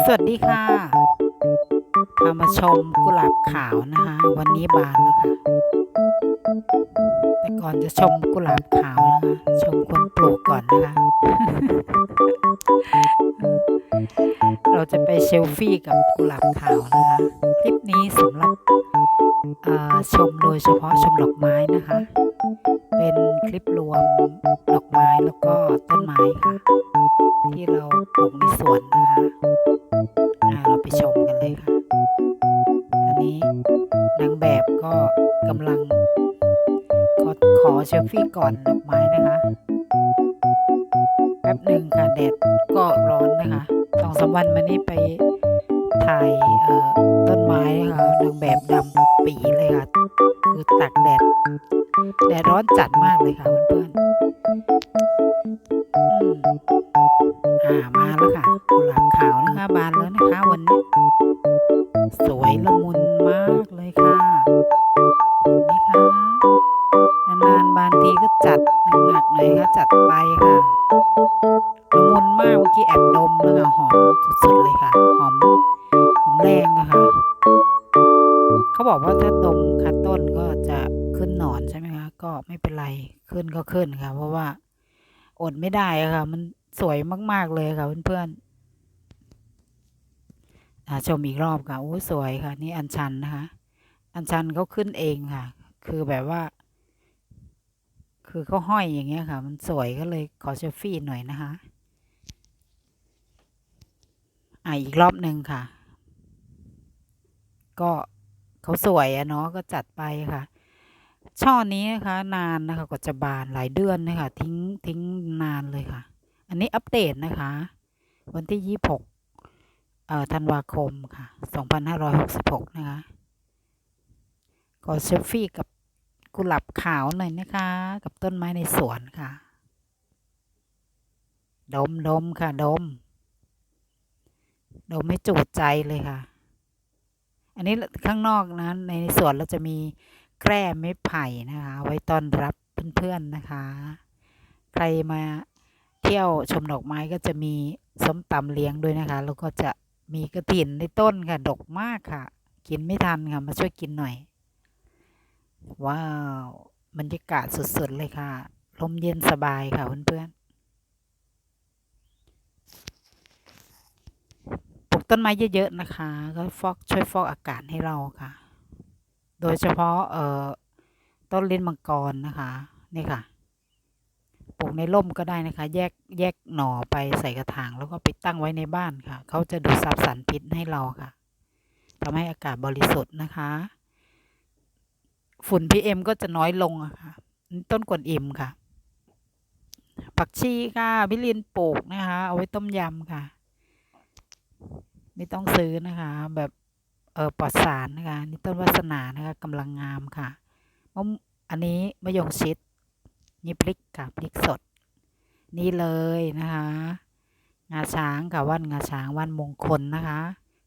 สวัสดีค่ะพามาชมกุหลาบขาวนะคะ วันนี้บานแล้วค่ะ แต่ก่อนจะชมกุหลาบขาวนะคะ ชมคนปลูกก่อนนะคะ เราจะไปเชลฟี่กับกุหลาบขาวนะคะ คลิปนี้สำหรับชมโดยเฉพาะชมดอกไม้นะคะ เป็นคลิปรวมดอกไม้แล้วก็ต้นไม้ค่ะ ที่เราปลูกในสวนนะคะอ่าเราไปชมกันเลยค่ะอันนี้นางแบบก็กำลังขอขอเชลฟี่ก่อนดอกไม้นะคะแป๊บหนึ่งค่ะแดดก็ร้อนนะคะสองสามวันมานี้ไปถ่ายเอ่อต้นไม้นะคะนางแบบดำปีเลยค่ะ คือตากแดด แดดร้อนจัดมากเลยค่ะเพื่อนๆอ่ามาแล้วค่ะกุหลาบขาวนะคะ บานแล้วนะคะวันนี้ สวยละมุนมากเลยค่ะเห็นไหมคะนานๆบานทีก็จัดหนักๆหน่อยค่ะจัดไปค่ะละมุนมากเมื่อกี้แอบดมแล้วค่ะหอมสุดๆเลยค่ะหอมหอมแรงนะคะเขาบอกว่าถ้าดม ก็ไม่เป็นไรขึ้นก็ขึ้นค่ะ เพราะว่าอดไม่ได้ค่ะ มันสวยมาก ๆ เลยค่ะเพื่อนๆชมอีกรอบค่ะโอ้สวยค่ะ นี่อัญชันนะคะ อัญชันเขาขึ้นเองค่ะ คือแบบว่า คือเขาห้อยอย่างเงี้ยค่ะ มันสวยก็เลยขอเซลฟี่หน่อยนะคะอ่าอีกรอบหนึ่งค่ะ ก็เขาสวยอะเนาะก็จัดไปค่ะ ช่อนี้นะคะนานนะคะกว่าจะบานหลายเดือนนะคะทิ้งทิ้งนานเลยค่ะ อันนี้อัปเดตนะคะ วันที่ยี่หกเอ่อธันวาคมค่ะสองพันห้าร้อยหกสิบหกนะคะขอเซลฟี่กับกุหลาบขาวหน่อยนะคะ กับต้นไม้ในสวนค่ะ ดมดมค่ะ ดม ดมไม่จูดใจเลยค่ะ อันนี้ข้างนอกนะในสวนเราจะมี แกล้ไม้ไผ่นะคะ ไว้ต้อนรับเพื่อนๆนะคะ ใครมาเที่ยวชมดอกไม้ก็จะมีส้มตำเลี้ยงด้วยนะคะ แล้วก็จะมีกระถินในต้นค่ะ ดกมากค่ะ กินไม่ทันค่ะ มาช่วยกินหน่อย ว้าวบรรยากาศสุดๆเลยค่ะ ลมเย็นสบายค่ะเพื่อนๆ ปลูกต้นไม้เยอะๆนะคะ ก็ฟอกช่วยฟอกอากาศให้เราค่ะ โดยเฉพาะเอ่อต้นลิ้นมังกรนะคะนี่ค่ะปลูกในร่มก็ได้นะคะ แยกแยกหน่อไปใส่กระถางแล้วก็ไปตั้งไว้ในบ้านค่ะ เขาจะดูดซับสารพิษให้เราค่ะทำให้อากาศบริสุทธิ์นะคะ ฝุ่น PM ก็จะน้อยลงอะค่ะ ต้นกวนอิมค่ะ ผักชีค่ะพิลินปลูกนะคะ เอาไว้ต้มยำค่ะ ไม่ต้องซื้อนะคะ แบบ เออปลอดสารนะคะนี่ต้นวาสนานะคะกำลังงามค่ะมะอันนี้มะยงชิดนี่พริกค่ะพริกสด นี่เลยนะคะ งาช้างค่ะว่านงาช้างว่านมงคลนะคะ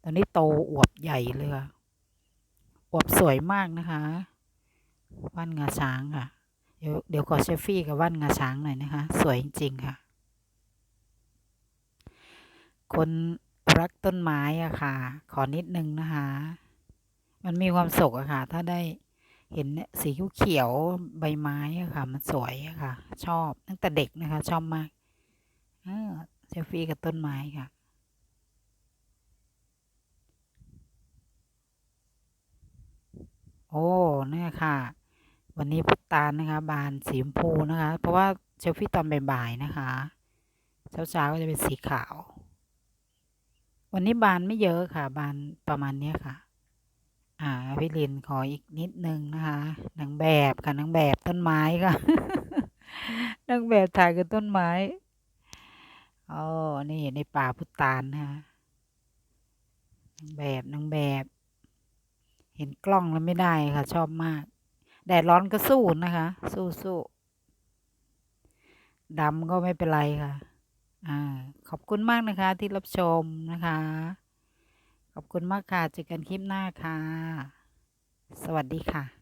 ตอนนี้โตอวบใหญ่เลยค่ะอวบสวยมากนะคะว่านงาช้างค่ะ เดี๋ยวเดี๋ยวขอเชฟฟี่กับว่านงาช้างหน่อยนะคะ สวยจริงๆค่ะ คน รักต้นไม้อะค่ะ ขอนิดนึงนะคะ มันมีความสุขอะค่ะ ถ้าได้เห็นเนี่ยสีเขียวใบไม้อะค่ะ มันสวยอะค่ะ ชอบตั้งแต่เด็กนะคะ ชอบมากเออเซลฟี่กับต้นไม้ค่ะโอ้เนี่ยค่ะ วันนี้พุตานนะคะ บานสีชมพูนะคะ เพราะว่าเซลฟี่ตอนบ่ายๆนะคะ เช้าๆก็จะเป็นสีขาว วันนี้บานไม่เยอะค่ะ บานประมาณเนี้ยค่ะ อ่าพี่ลินขออีกนิดนึงนะคะนางแบบค่ะนางแบบต้นไม้ค่ะนางแบบถ่ายกับต้นไม้อ๋อนี่ในป่าพุตานนะคะนางแบบนางแบบ เห็นกล้องแล้วไม่ได้ค่ะ ชอบมาก แดดร้อนก็สู้นะคะ สู้สู้ดำก็ไม่เป็นไรค่ะ อ่าขอบคุณมากนะคะที่รับชมนะคะ ขอบคุณมากค่ะเจอกันคลิปหน้าค่ะ สวัสดีค่ะ